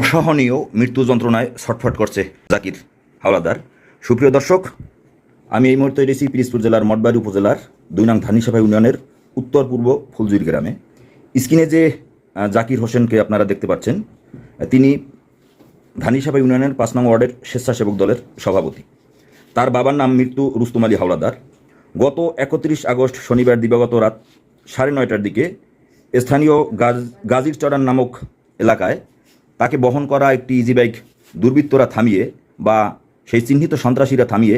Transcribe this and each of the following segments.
অসহনীয় মৃত্যু যন্ত্রণায় ছটফট করছে জাকির হাওলাদার। সুপ্রিয় দর্শক, আমি এই মুহূর্তে এসেছি পিরিজপুর জেলার মঠবাড়ি উপজেলার দুই নং ধানিসাফা ইউনিয়নের উত্তর পূর্ব ফুলজুরি গ্রামে। স্ক্রিনে যে জাকির হোসেনকে আপনারা দেখতে পাচ্ছেন, তিনি ধানিসাফা ইউনিয়নের পাঁচ নং ওয়ার্ডের স্বেচ্ছাসেবক দলের সভাপতি। তার বাবার নাম মৃত্যু রুস্তুম আলী হাওলাদার। গত একত্রিশ আগস্ট শনিবার দিবাগত রাত সাড়ে নয়টার দিকে স্থানীয় গাজ গাজীর চড়ান নামক এলাকায় তাকে বহন করা একটি ইজি বাইক দুর্বৃত্তরা থামিয়ে বা সেই চিহ্নিত সন্ত্রাসীরা থামিয়ে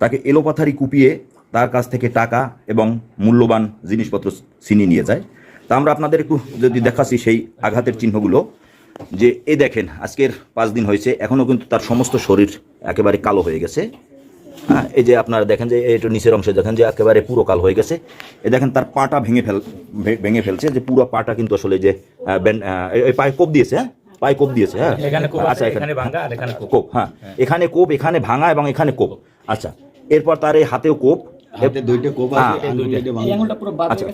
তাকে এলোপাথারি কুপিয়ে তার কাছ থেকে টাকা এবং মূল্যবান জিনিসপত্র ছিনিয়ে নিয়ে যায়। তা আমরা আপনাদের একটু যদি দেখাচ্ছি সেই আঘাতের চিহ্নগুলো, যে এ দেখেন, আজকের পাঁচ দিন হয়েছে, এখনও কিন্তু তার সমস্ত শরীর একেবারে কালো হয়ে গেছে। হ্যাঁ এই যে আপনারা দেখেন যে একটু নিচের অংশে দেখেন যে, একেবারে পুরো কাল হয়ে গেছে। এ দেখেন, তার পাটা ভেঙে ফেল ভেঙে ফেলছে, যে পুরো পাটা কিন্তু আসলে যে এই পায়ে কোপ দিয়েছে হ্যাঁ? পায়ে কোপ দিয়েছে হ্যাঁ। এখানে কোপ আচ্ছা এখানে। ভাঙা আর এখানে কোপ। কোপ হ্যাঁ। এখানে কোপ এখানে ভাঙা এবং এখানে কোপ। আচ্ছা এরপর তার এই হাতেও কোপ। হ্যাঁ। আচ্ছা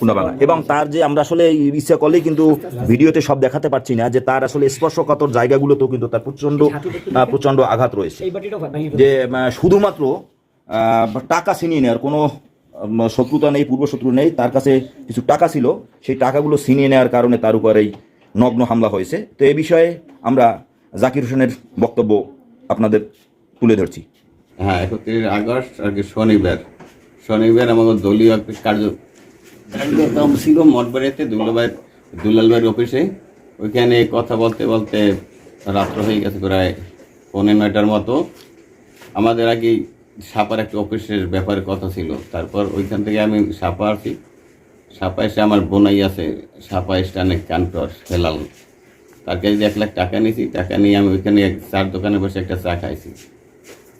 এবং তার যে আমরা আসলে ইচ্ছা করলেই কিন্তু ভিডিওতে সব দেখাতে পারছি না যে তার আসলে স্পর্শকাতর জায়গাগুলোতেও কিন্তু তার প্রচণ্ড প্রচণ্ড আঘাত রয়েছে। যে শুধুমাত্র টাকা ছিনিয়ে নেওয়ার কোনো শত্রুতা নেই পূর্ব শত্রু নেই তার কাছে কিছু টাকা ছিল সেই টাকাগুলো ছিনিয়ে নেওয়ার কারণে তার উপর এই নগ্ন হামলা হয়েছে। তো এ বিষয়ে আমরা জাকির হোসেনের বক্তব্য আপনাদের তুলে ধরছি। হ্যাঁ একত্রিশ আগস্ট, আর কি শনিবার। শনিবার আমাদের দলীয় একটা কার্য কার্যক্রম ছিল মঠবাড়িতে দুলাভাই দুলাল ভাইয়ের অফিসে। ওইখানে কথা বলতে বলতে রাত্র হয়ে গেছে প্রায় পৌনে নয়টার মতো। আমাদের আগে সাপার একটা অফিসের ব্যাপারে কথা ছিল। তারপর ওইখান থেকে আমি সাপা আসি। সাপা আমার বোনাই আছে সাপা স্টানে কান্টর হেলাল। তার কাছে এক লাখ টাকা নিয়েছি, টাকা নিয়ে আমি ওইখানে এক চার দোকানে বসে একটা চা খাইছি।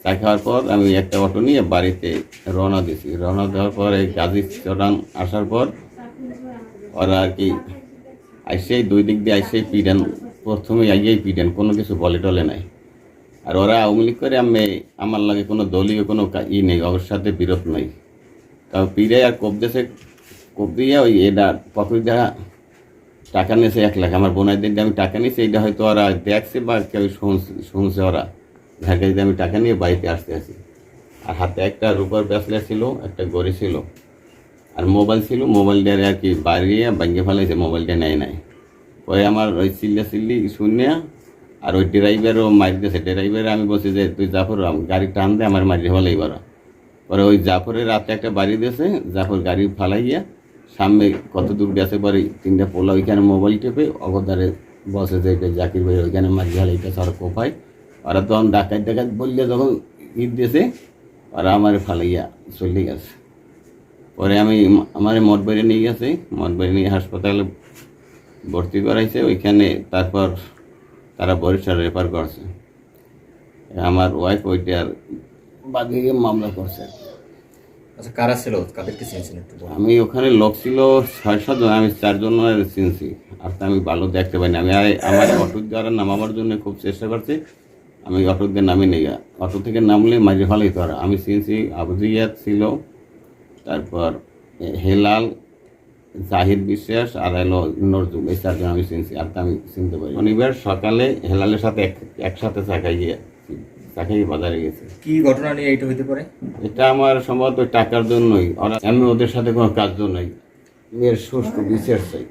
চা খাওয়ার পর আমি একটা অটো নিয়ে বাড়িতে রওনা দিয়েছি। রওনা দেওয়ার পর এই গাজী চড়ান আসার পর ওরা আর কি আইসেই দুই দিক দিয়ে আইসেই পিডেন। প্রথমে আইয়েই পিডেন, কোনো কিছু বলে টলে নাই। আর ওরা আওয়ামী করে আমি, আমার লাগে কোনো দলীয় কোনো ই নেই, ওর সাথে বিরোধ নেই। তাও পিড়ে আর কোপ দেশে কোপ দিয়ে ওই এটা পকেট দেওয়া টাকা নিয়েছে এক লাখ। আমার বোনাইদের দিয়ে আমি টাকা নিয়েছি এইটা হয়তো ওরা দেখছে বা কেউ শুনছে- ওরা। ঢাকা দিয়ে আমি টাকা নিয়ে বাড়িতে আসতে আসি। আর হাতে একটা রূপার ব্যাসলেট ছিল, একটা গড়ি ছিল। আর মোবাইল ছিল মোবাইলটা আর কি বাড়িয়ে ভাঙ্গে ফেলাইছে মোবাইলটা নেয় নাই। পরে আমার ওই চিল্লা চিল্লি শূন্য আর ওই ড্রাইভারও মারি দিয়েছে। ড্রাইভারে আমি বলছি যে, তুই জাফর গাড়ি টান দে, আমার মারি ফেলাই বারা পরে ওই জাফরের রাতে একটা বাড়ি দিয়েছে, জাফর গাড়ি ফালাইয়া সামনে কত দূর গেছে পরে তিনটা পোলা ওইখানে মোবাইল টেপে অবদারে বসে এটা জাকির ভাই ওইখানে মারি ফেলাইতে সর কোপায়। ওরা তখন ডাকাত ডাকাত বললে যখন ঈদ দিয়েছে, ওরা আমার ফালাইয়া চলে গেছে। পরে আমি আমার মঠবাড়ি নিয়ে গেছে মঠবাড়ি নিয়ে হাসপাতালে ভর্তি করাইছে, ওইখানে তারপর তারা বরিশাল রেফার করছে। আমার ওয়াইফ ওইটার বাদে গিয়ে মামলা করছে আচ্ছা কারা ছিল? কাদেরকে চিনছেন একটু। আমি ওখানে লোক ছিল ছয় সাতজন আমি চারজন চিনছি। তা আমি ভালো দেখতে পাইনি। আমি আমার অটো দ্বারা নামাবার জন্য খুব চেষ্টা করছি, আমি অটো দিয়ে নামি নেই। অটো থেকে নামলে মাঝে ভালোই তো আমি চিনছি আবুজিয়াত ছিল, তারপর হেলাল জাহিদ বিশ্বাস, আর এলো নজরুল। এই চারজন আমি চিনছি। আর আমি চিনতে পারি শনিবার সকালে হেলালের সাথে এক, একসাথে চা খাইয়ে চা বাজারে গেছে। কি ঘটনা নিয়ে এটা হইতে পারে? এটা আমার সম্ভবত টাকার জন্যই। আমি ওদের সাথে কোনো কাজ নাই। মেয়ের সুস্থ বিচার চাই।